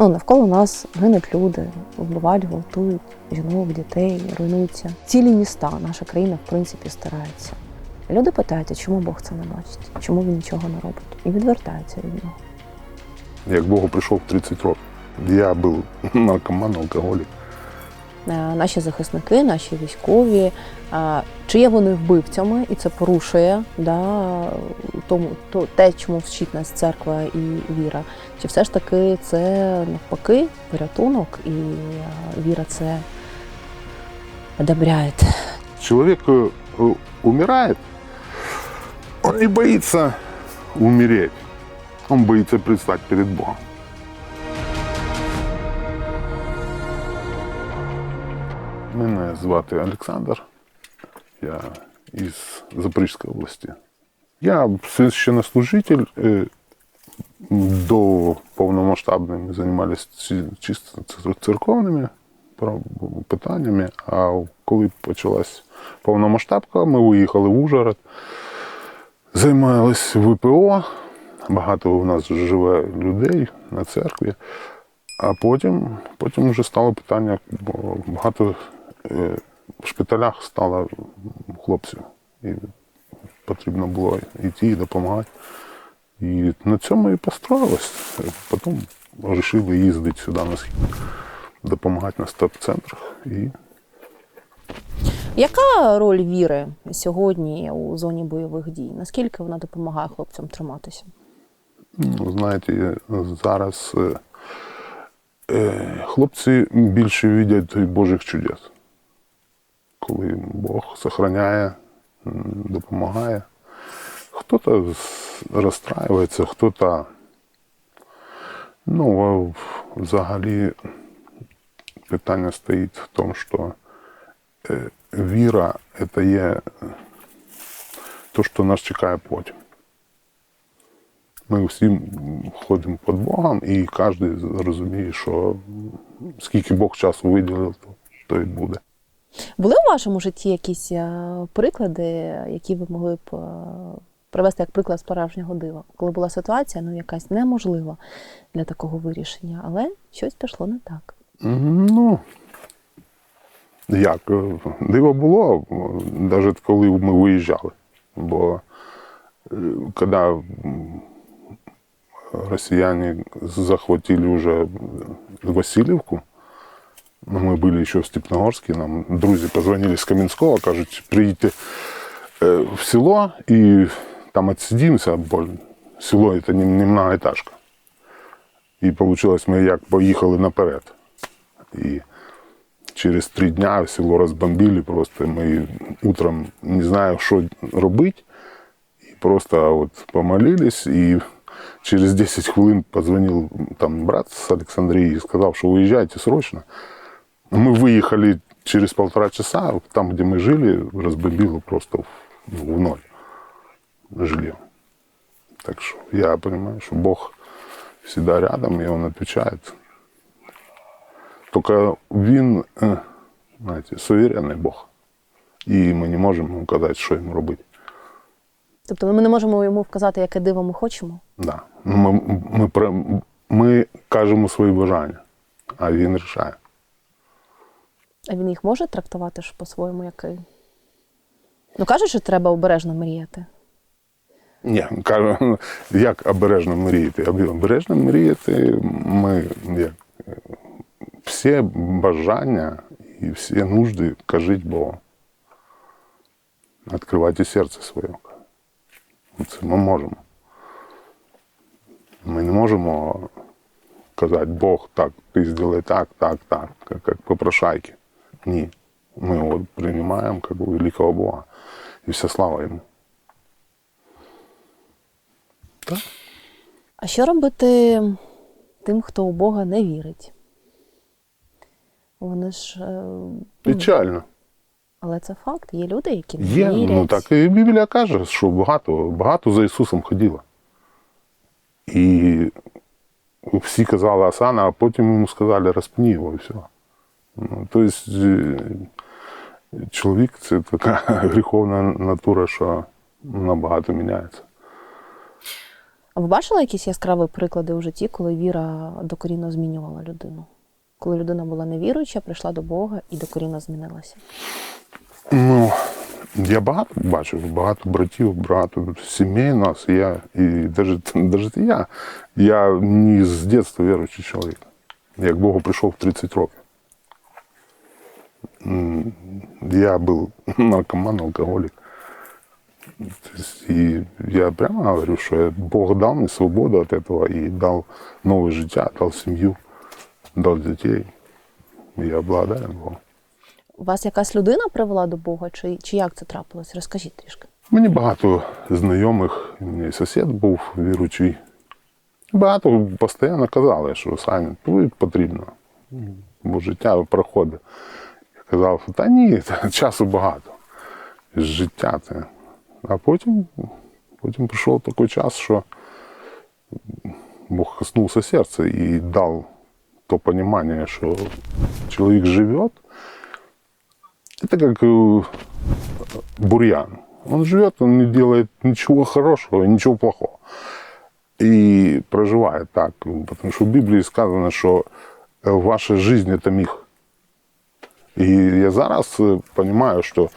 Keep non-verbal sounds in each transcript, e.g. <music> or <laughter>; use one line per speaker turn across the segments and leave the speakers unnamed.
Ну, навколо нас гинуть люди, вбивають, гвалтують жінок, дітей, руйнуються. Цілі міста, наша країна, в принципі, старається. Люди питають, чому Бог це не бачить? Чому він нічого не робить? І відвертаються від нього.
Я к Богу прийшов в 30 років. Я був <laughs> наркоман, алкоголік.
Е, Наші захисники, наші військові, е, чи є вони вбивцями, і це порушує да, тому, то, те, чому вчить нас церква і віра. Чи все ж таки це навпаки порятунок, і е, віра це одобряє?
Человек э, умирает, он не боится умереть. Он боится предстать перед Богом. Мене звати Олександр. Я із Запорізької області. Я священнослужитель. Е, До повномасштабної займалися чисто церковними питаннями. А коли почалась повномасштабка, ми виїхали в Ужгород, займалися ВПО. Багато у нас живе людей на церкві. А потім, потім вже стало питання, бо багато в шпиталях стало хлопців. І потрібно було йти і допомагати. І на цьому і построїлось. Потім вирішили їздити сюди на схід, допомагати на стоп-центрах. І
Яка роль віри сьогодні у зоні бойових дій? Наскільки вона допомагає хлопцям триматися?
Ну, знаєте, зараз е, е, хлопці більше видять Божих чудес. Коли Бог сохраняє, допомагає. Хто-то розстраюється, хто-то. Ну, взагалі питання стоїть в тому, що е, віра це є те, що нас чекає потім. Ми всі ходимо під Богом, і кожен розуміє, що скільки Бог часу виділив, то, то і буде.
Були у вашому житті якісь е, приклади, які ви могли б е, привести як приклад справжнього дива, коли була ситуація, ну якась неможлива для такого вирішення, але щось пішло не так.
Ну, як, е, диво було, навіть коли ми виїжджали. Бо коли росіяни захватили вже Васильівку, ну, ми були ще в Степногорске, нам друзі позвонили з Кам'янського, кажуть, приїдьте е, в село і там відсидимося, бо село це не, многоэтажка. І вийшло, ми як поїхали наперед. И через три дня село розбомбили просто. Ми утром не знаю, що робити. І просто от помолились. І через 10 хвилин позвонив там брат з Олександрії і сказав, що виїжджайте срочно. Ми виїхали через полтора часа, там, де ми жили, розбомбило просто в, ну, в ноль жилье. Так що я розумію, що Бог всегда рядом, і Він відповідає. Тільки він, е, знаєте, суверенний Бог. І ми не можемо йому казати, що йому робити.
Тобто ми не можемо йому вказати, яке диво ми хочемо.
Да. Ну, Ми, ми, ми кажемо свої бажання, а він рішає.
А він їх може трактувати ж по-своєму, який. Ну кажуть, що треба обережно мріяти.
Ні, кажу, як обережно мріяти. Обережно мріяти ми як, всі бажання і всі нужди кажіть Богу. Відкривайте серце своє. Це ми можемо. Ми не можемо казати, Бог, так, ти зроби так, так, так, як, як попрошайки. Ні. Ми його приймаємо як великого Бога. І вся слава йому. Так.
А що робити тим, хто у Бога не вірить? Вони ж. е, ну,
Печально.
Але це факт. Є люди, які не
Є,
вірять.
ну так і Біблія каже, що багато, багато за Ісусом ходило. І всі казали Асана, а потім йому сказали, розпні його і все. Ну, тобто е, чоловік це така <laughs> гріховна натура, що набагато міняється.
А ви бачили якісь яскраві приклади у житті, коли віра докорінно змінювала людину? Коли людина була невіруюча, прийшла до Бога і докорінно змінилася?
Ну, я багато бачив, багато братів, багато сімей у нас. Я, і навіть, <laughs> навіть я, я не з дитинства віруючий чоловік. Я к Богу прийшов в 30 років. Я був <laughs> наркоман, алкоголік. То И я прямо говорю, что Бог дал мне свободу от этого и дал новое життя, дал семью, дал детей. И я благодарен Богу.
Вас якась людина привела до Бога, чи, чи як це трапилось? Розкажіть трішки.
Мені багато знайомих, у сусід був віруючий. Багато постійно казали, що Саня, тобі потрібно, бо життя проходить. Я казав, та ні, та часу багато. Життя це. А потім, потім прийшов такий час, що Бог коснулся серця і дав то розуміння, що чоловік живе. Это как э, бурьян. Он живет, он не делает ничего хорошего, ничего плохого. И проживает так. Потому что в Библии сказано, что э, ваша жизнь это міг. І я зараз е, розумію, що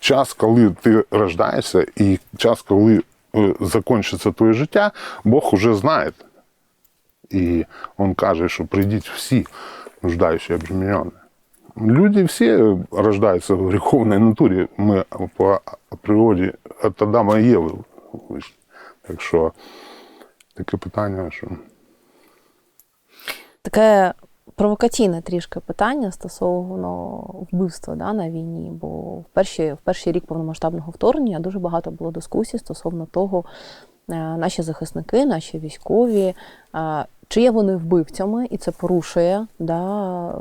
час, коли ти рождаєшся, і час, коли е, закінчиться твоє життя, Бог уже знає. І Він каже, що прийдіть всі, нуждаючі обременені. Люди все рождаются в греховной натуре. Мы по природі от Адама і Єви. Так що таке питання, що
Таке провокаційне трішки питання стосовно вбивства да, на війні. Бо в перші, в перший рік повномасштабного вторгнення дуже багато було дискусій стосовно того, е, наші захисники, наші військові, е, чи є вони вбивцями, і це порушує да,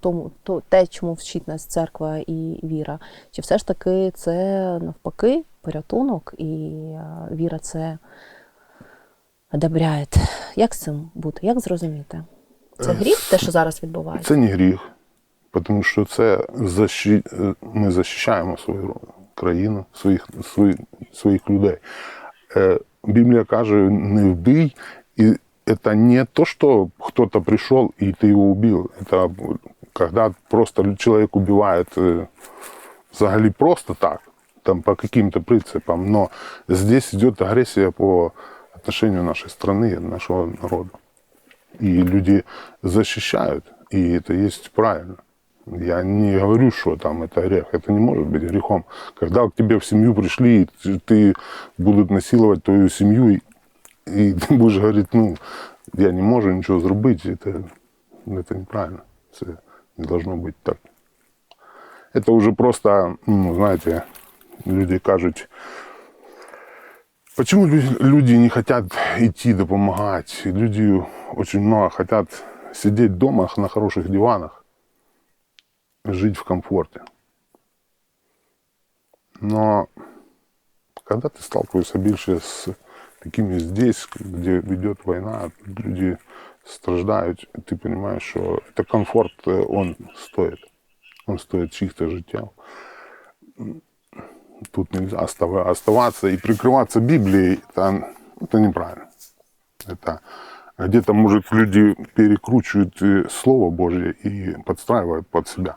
тому, то, те, чому вчить нас церква і віра. Чи все ж таки це навпаки порятунок, і е, віра це одобряє. Як з цим бути? Як зрозуміти? Це гріх, те, що зараз відбувається?
це не гріх, тому що це защи... е, ми захищаємо свою країну, своїх, свої, своїх людей. Е, Біблія каже, не вбий, і це не то, що хтось прийшов і ти його убив. Це коли просто чоловік убиває е, взагалі просто так, там по каким-то принципам, но здесь идет агрессия по отношению нашей страны, нашего народа. И люди защищают, и это есть правильно. Я не говорю, что там это грех. Это не может быть грехом. Когда к тебе в семью пришли, и ты, будут насиловать твою семью, и, ты будешь говорить, ну, я не можу ничего зробити, это, это неправильно. Це не должно быть так. Это уже просто, ну, знаете, люди кажуть, Почему лю- люди не хотят идти допомагать? Люди очень много хотят сидеть дома на хороших диванах, жить в комфорте. Но когда ты сталкиваешься больше с такими здесь, где идет война, люди страждають, ты понимаешь, что это комфорт, э, он стоит. Он стоит чьих-то життя. Тут нельзя остава- оставаться и прикрываться Библией. Это, это неправильно. Это где-то, может, люди перекручивают э, Слово Божье и подстраивают под себя.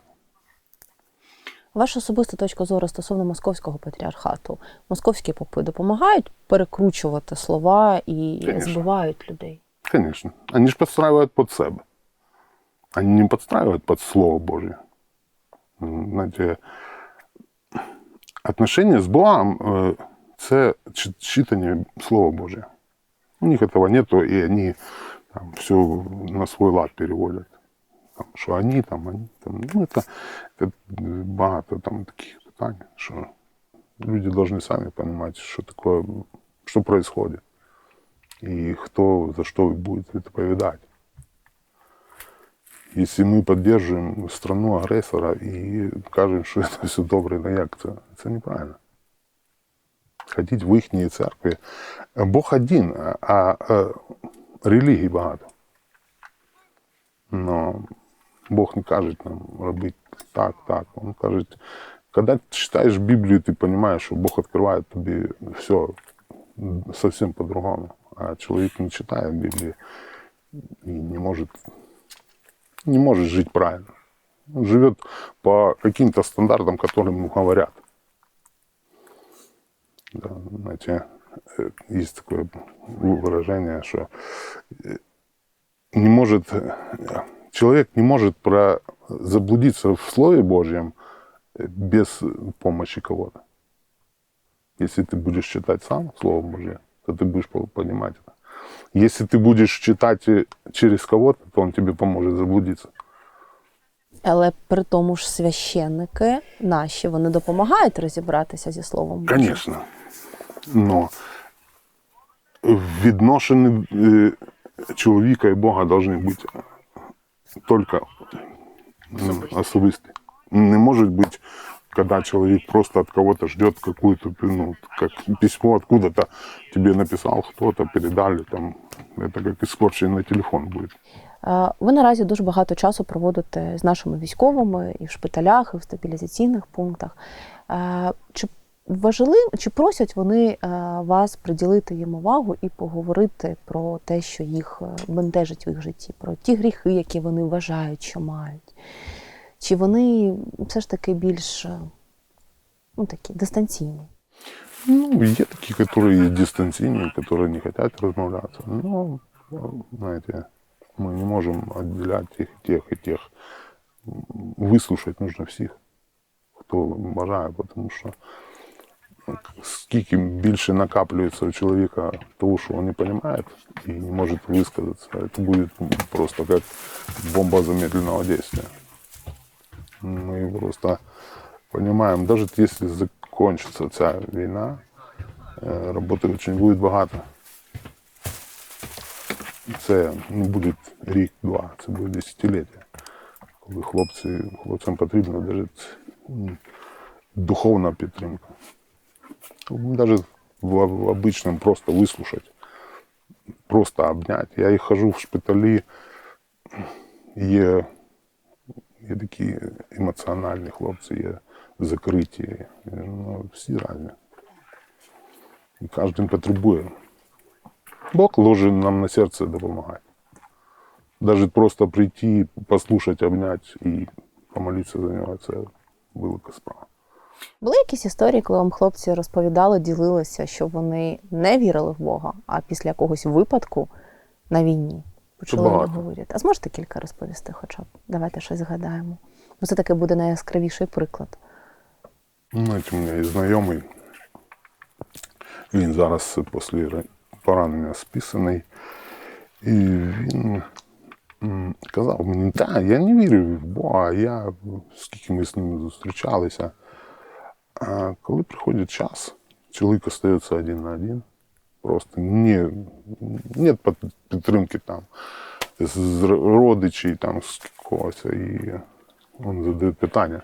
Ваша особиста точка зору стосовно московського патріархату. Московські попи допомагають перекручувати слова і
Конечно.
збивають людей.
Конечно. Они же подстраивают под себя. Они не подстраивают под Слово Божье. М, Знаете, отношения с Богом э, – це чи- читання Слова Божьего. У них этого нету, и они там, все на свой лад переводят. Там, що вони там, вони там. Ну, это, это багато там таких питань, що люди должны сами понимать, что такое, что происходит. и кто за что будет відповідати. Если мы поддерживаем страну агрессора и кажем, что это <laughs> все добре, ну як це? Це неправильно. Ходіть в їхній церкві. Бог один, а, а е, релігій багато. Но Бог не каже нам робити так, так. Он каже, когда ты читаешь Библию, ты понимаешь, что Бог открывает тебе все совсем по-другому. А человек не читает Библии и не может, не может жить правильно. Он живет по каким-то стандартам, которым ему говорят. Да, знаете, э, есть такое выражение, что э, не может, человек не может про, заблудиться в Слове Божьем э, без помощи кого-то. Если ты будешь читать сам Слово Божье, то ты будешь по- понимать это. Если ты будешь читать э, через кого-то, то он тебе поможет заблудиться.
Але при тому ж священники наші вони допомагають розібратися зі словом Божим.
Конечно. Но відношення е, чоловіка і Бога повинні бути тільки особисті. Не може бути, когда человек просто от кого-то ждет какую-то, ну, как письмо откуда-то тебе написал кто-то, передали, там, это как испорченный телефон будет.
Ви наразі дуже багато часу проводите з нашими військовими і в шпиталях, і в стабілізаційних пунктах. Чи важливо, чи просять вони вас приділити їм увагу і поговорити про те, що їх е, бентежить в їх житті, про ті гріхи, які вони вважають, що мають? Чи вони все ж таки більш е, ну, такі дистанційні?
Ну, є такі, які дистанційні, які не хочуть розмовляти. Ну, знаєте, ми не можемо відділяти тих, тих і тих. Вислухати нужно всіх, хто бажає, тому що скільки більше накаплюється у чоловіка того, що він не розуміє і не може висказатися, це буде просто як бомба замедленного действия. Мы просто понимаем, даже если закончится ця війна, е, роботи дуже буде багато. Це не буде рік-два, це буде десятиліття. Коли хлопці, хлопцям потрібна навіть духовна підтримка. Навіть в, в обичному просто вислухати, просто обняти. Я їх хожу в шпиталі, є Є такі емоціональні хлопці, є закриті. Ну, всі різні. І кожен потребує. Бог ложить нам на серце допомагати. Навіть просто прийти, послухати, обняти і помолитися за нього це велика справа.
Були якісь історії, коли вам хлопці розповідали, ділилися, що вони не вірили в Бога, а після якогось випадку на війні почали
багато.
говорити. А зможете кілька розповісти, хоча б? Давайте щось згадаємо. Ну, це таки буде найяскравіший приклад.
Ну, Знаєте, у мене є знайомий. Він зараз після поранення списаний. І він казав мені, так, я не вірю в Бога, я скільки ми з ним зустрічалися. А коли приходить час, чоловік остається один на один. Просто не, нет підтримки там з родичів, там, з когось. І він задає питання.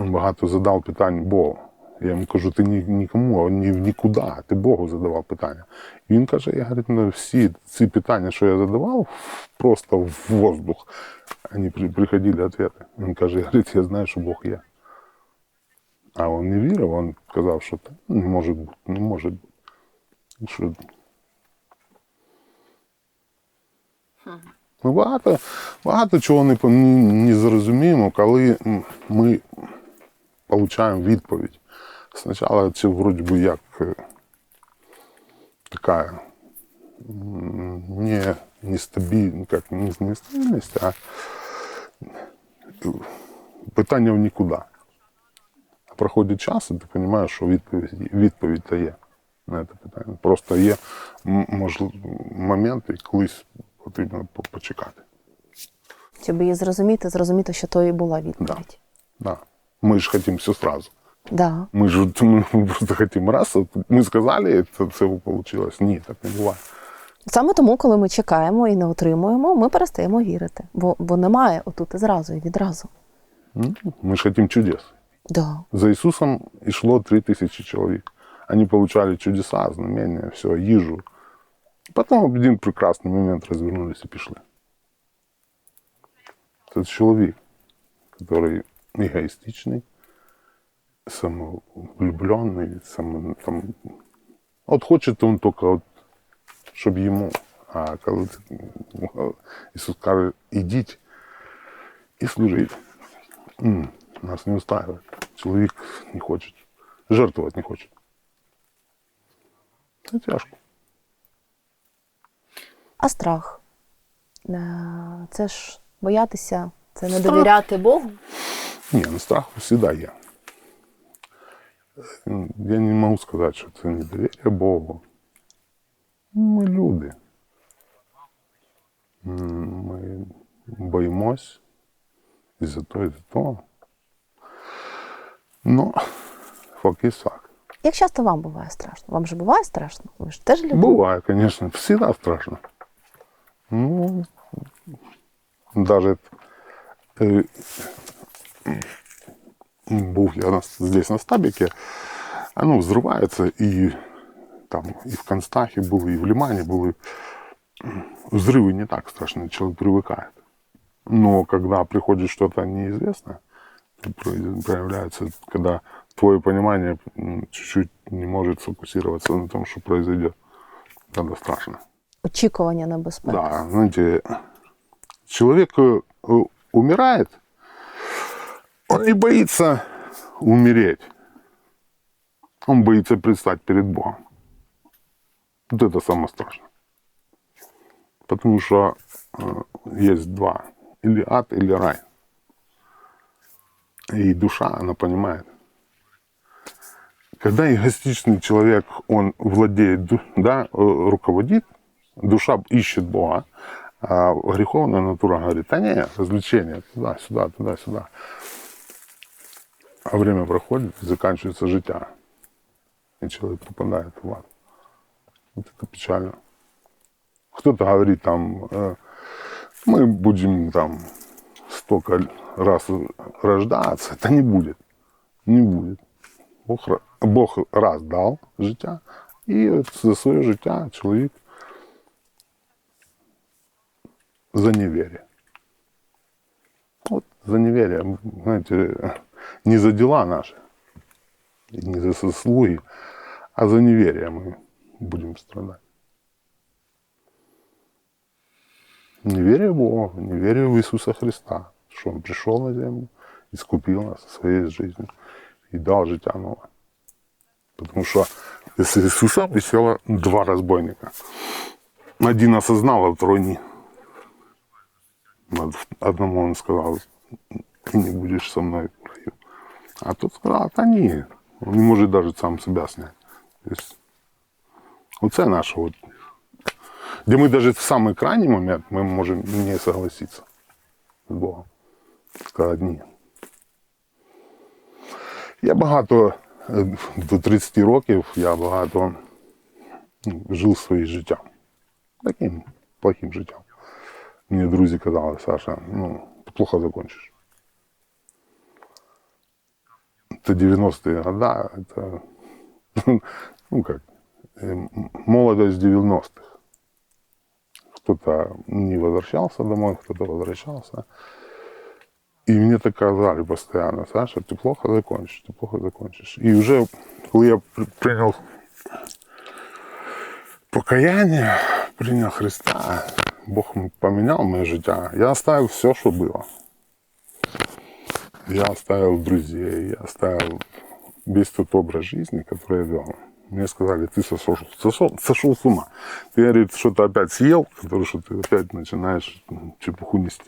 Він багато задав питань Богу. Я йому кажу, ти ні, нікому, ні, нікуди, ти Богу задавав питання. І він каже, я говорить, ну, всі ці питання, що я задавав, просто в воздух, вони при, приходили відповіді. Він каже, говорить, я знаю, що Бог є. А він не вірив, він казав, що «Та, не може бути, не може бути. І Що... Ми багато, багато чого не, не, не зрозуміємо, коли ми отримуємо відповідь. Спочатку це вроді би як е, така не, нестабільність, не нестабільність, а питання в нікуди. Проходить час, і ти розумієш, що відповідь, відповідь то є на це питання. Просто є м- можливо, моменти, колись потрібно по- почекати.
Щоб її зрозуміти, зрозуміти, що то і була відповідь.
Да. Мы же хотим все сразу.
Да.
Мы же мы просто хотим раз, вот мы сказали, це, це получилось. Ні, так не буває.
Саме тому, коли ми чекаємо і не отримуємо, ми перестаємо вірити, бо, бо немає отут і зразу і відразу.
Ну, Ми ж хотим чудес.
Да.
За Ісусом йшло три тисячі чоловік. Вони получали чудеса, знамення, все, їжу. Потім в один прекрасний момент розвернулися і пішли. Це чоловік, який егоїстичний, самовлюблений, само, там, от хоче он тільки от щоб йому. А коли ти, ну, Ісус каже, ідіть і служіть. М, Нас не устраивает. Чоловік не хоче. Жертвувати не хоче. Це тяжко.
А страх? Е, Це ж боятися, це не
Страх?
довіряти Богу.
Ні, ну страх всегда є. Я не можу сказати, що це недовір'я Богу. Ми люди. Ми боїмось і за то, і за то. Ну, факт є факт.
Як часто вам буває страшно? Вам же буває страшно? Ви ж теж люди?
Бывает, конечно, всегда страшно. Ну, даже э, був я здесь на стабике, оно взрывается, и там и в Констахе было, и в Лимане были. Взрывы не так страшны, человек привыкает. Но когда приходит что-то неизвестное, проявляется, когда твое понимание м, чуть-чуть не может сфокусироваться на том, что произойдет. Тогда страшно.
Очікування небезпеки.
Да, знаете, человек э, умирает, он не боится умереть. Он боится предстать перед Богом. Вот это самое страшное. Потому что э, есть два. Или ад, или рай. И душа, она понимает. Когда эгоистичный человек, он владеет, да, э, руководит, душа ищет Бога, а греховная натура говорит, а не, развлечения, туда-сюда, туда-сюда. А время проходит, заканчивается життя. И человек попадает в ад. Вот это печально. Кто-то говорит там, э, мы будем там столько раз рождаться. Это не будет. Не будет. Бог, Бог раз дав життя, і от за своє життя чоловік за неверие. Вот за неверие, знаете, не за дела наши, и не за заслуги, а за неверие мы будем страдать. Неверие в Бога, неверие в Иисуса Христа, что Он пришел на землю, искупил нас своей жизнью и дал життя новое. Потому что с Иисусом висело два разбойника. Один осознал, а второй не. Вот Одному он сказал, ты не будешь со мной в раю. А тот сказал, та ні. Он не может даже сам себя снять. То есть, оце наше вот. Где мы даже в самый крайний момент мы можем не согласиться з Богом. Сказати ні. Я багато до 30 років я багато ну, жив своїм життям. Таким плохим життям. Мені друзі казали, Саша, ну, ти плохо закончиш. Это 90-е года, это, <laughs> ну как, э, м- молодость 90-х. Кто-то не возвращался домой, кто-то возвращался. И мне так казали постоянно, Саша, ты плохо закончишь, ты плохо закончишь. И уже, я при- принял покаяние, принял Христа, Бог поменял мое життя, я оставил все, что было. Я оставил друзей, я оставил весь тот образ жизни, который я вел. Мне сказали, ты сошел, сошел, сошел с ума. Ты, говорит, что-то опять съел, который что ты опять начинаешь чепуху нести.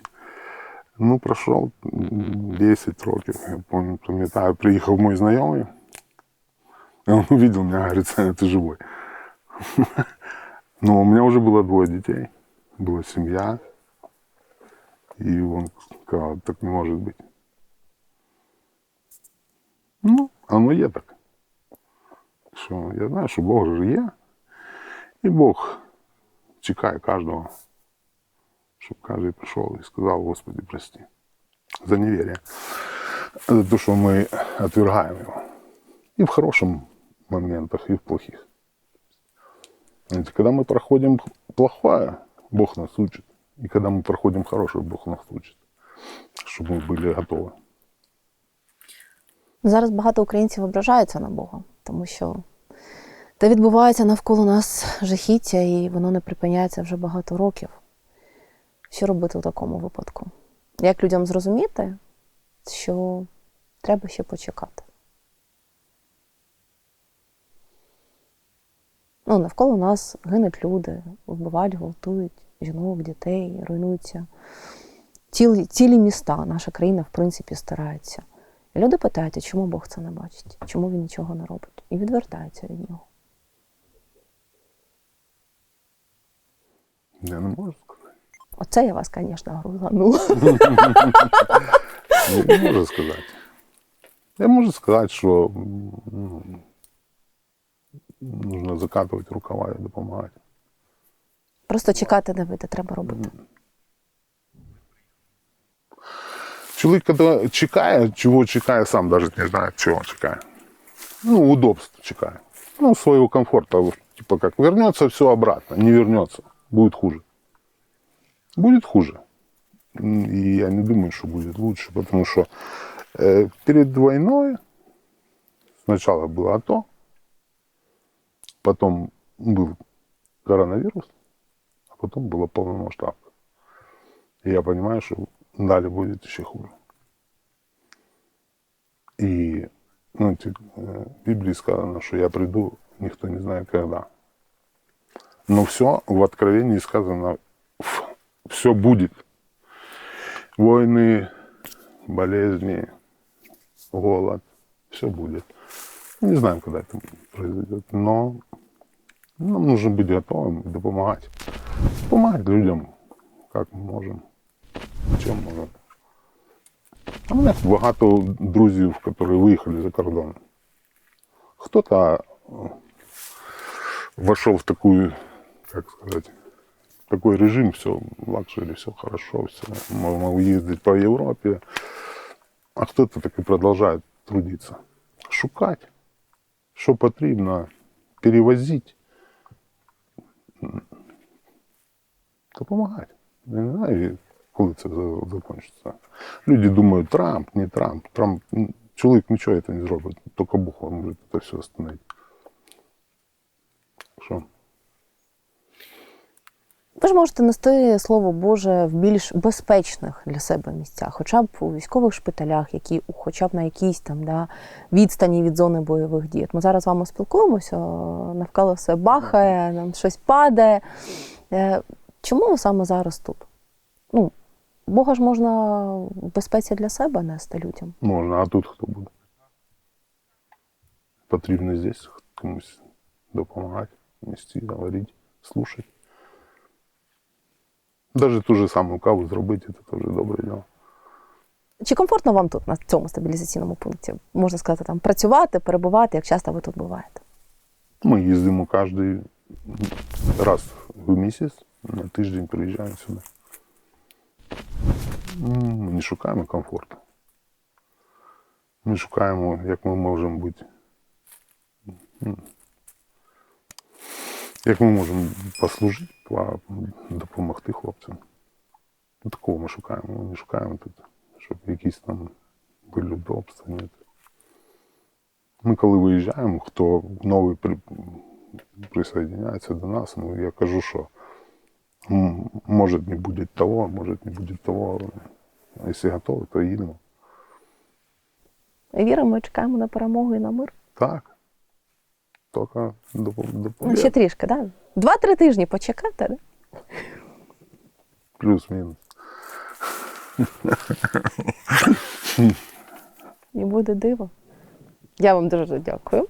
Ну, пройшов 10 років, я помню, пам'ятаю, приїхав мій знайомий. и Он увидел меня, говорит, Саня, ты живой. Но у меня уже было двое детей, была семья. И он сказал, так не может быть. Ну, оно є так. Що я знаю, що Бог же є. І Бог чекає кожного, щоб кожен прийшов і сказав, Господи, прости. За неверие. За те, що ми отвергаємо його. И в хороших моментах, и в плохих. Знаете, когда мы проходим плохое, Бог нас учит. И когда мы проходим хорошее, Бог нас учит. Чтобы мы были готовы.
Зараз багато українців ображаються на Бога, тому що Та відбувається навколо нас жахіття, і воно не припиняється вже багато років. Що робити в такому випадку? Як людям зрозуміти, що треба ще почекати? Ну, навколо нас гинуть люди, вбивають, гвалтують жінок, дітей, руйнуються цілі, цілі міста. Наша країна, в принципі, старається. І люди питають, чому Бог це не бачить? Чому він нічого не робить? І відвертаються від нього.
Я не можу сказати.
Оце я вас, звісно, грузанула.
Я <laughs> не можу сказати. Я можу сказати, що ну, нужно закатувати рукава і допомагати.
Просто чекати не вийде, треба робити.
Чоловік, коли чекає, чого чекає, сам навіть не знає, чого чекає. Ну, удобство чекає. Ну, своего комфорта. Типа как, вернется все обратно, не вернется, будет хуже. Будет хуже. И я не думаю, что будет лучше, потому что э, перед войной сначала было АТО, потом был коронавирус, а потом была полномасштабка. И я понимаю, что далее будет еще хуже. И ну, ті- э, в Библии сказано, что я приду, никто не знает когда. Но все в Откровении сказано, все будет. Войны, болезни, голод, все будет. Не знаем, когда это произойдет, но нам нужно быть готовым и помогать. Помогать людям, как мы можем, чем можем. А У мене багато друзів, які виїхали за кордон. Хто-то э, вошел в такую, как сказать, такой режим, все, лакшери, все хорошо, все, могу ездить по Европе. А кто-то так и продолжает трудиться. Шукать, що потрібно, перевозити. Допомагати. Я не знаю, коли це за- закінчиться. Люди думають, Трамп, не Трамп. Трамп, м, чоловік нічого це не зробить, тільки Бог може це все остановити.
Ви ж можете нести слово Боже в більш безпечних для себе місцях, хоча б у військових шпиталях, які хоча б на якійсь там да, відстані від зони бойових дій. От Ми зараз з вами спілкуємося, навколо все бахає, нам щось падає. Е, Чому ви саме зараз тут? Ну, Бога ж можна в безпеці для себе нести людям.
Можна, а тут хто буде? Потрібно здесь комусь допомагати, нести, говорити, слушати. Даже ту же саму каву зробити, це теж добре діло.
Чи комфортно вам тут, на цьому стабілізаційному пункті? Можна сказати, там працювати, перебувати, як часто ви тут буваєте?
Ми їздимо кожен раз в місяць, на тиждень приїжджаємо сюди. Ми не шукаємо комфорту. Ми шукаємо, як ми можемо бути. Як ми можемо послужити, по- допомогти хлопцям. Ну, Такого ми шукаємо. Ми не шукаємо тут, щоб якісь там були удобства. Ні. Ми коли виїжджаємо, хто новий при, присоединяється до нас, ну я кажу, що може не буде того, може не буде того. Якщо готові, то їдемо.
Віримо, чекаємо на перемогу і на мир.
Так. Тільки допом-
Ну, ще трішки, так? Да? Два-три тижні почекати, да?
Плюс-мінус.
і буде диво. Я вам дуже дякую.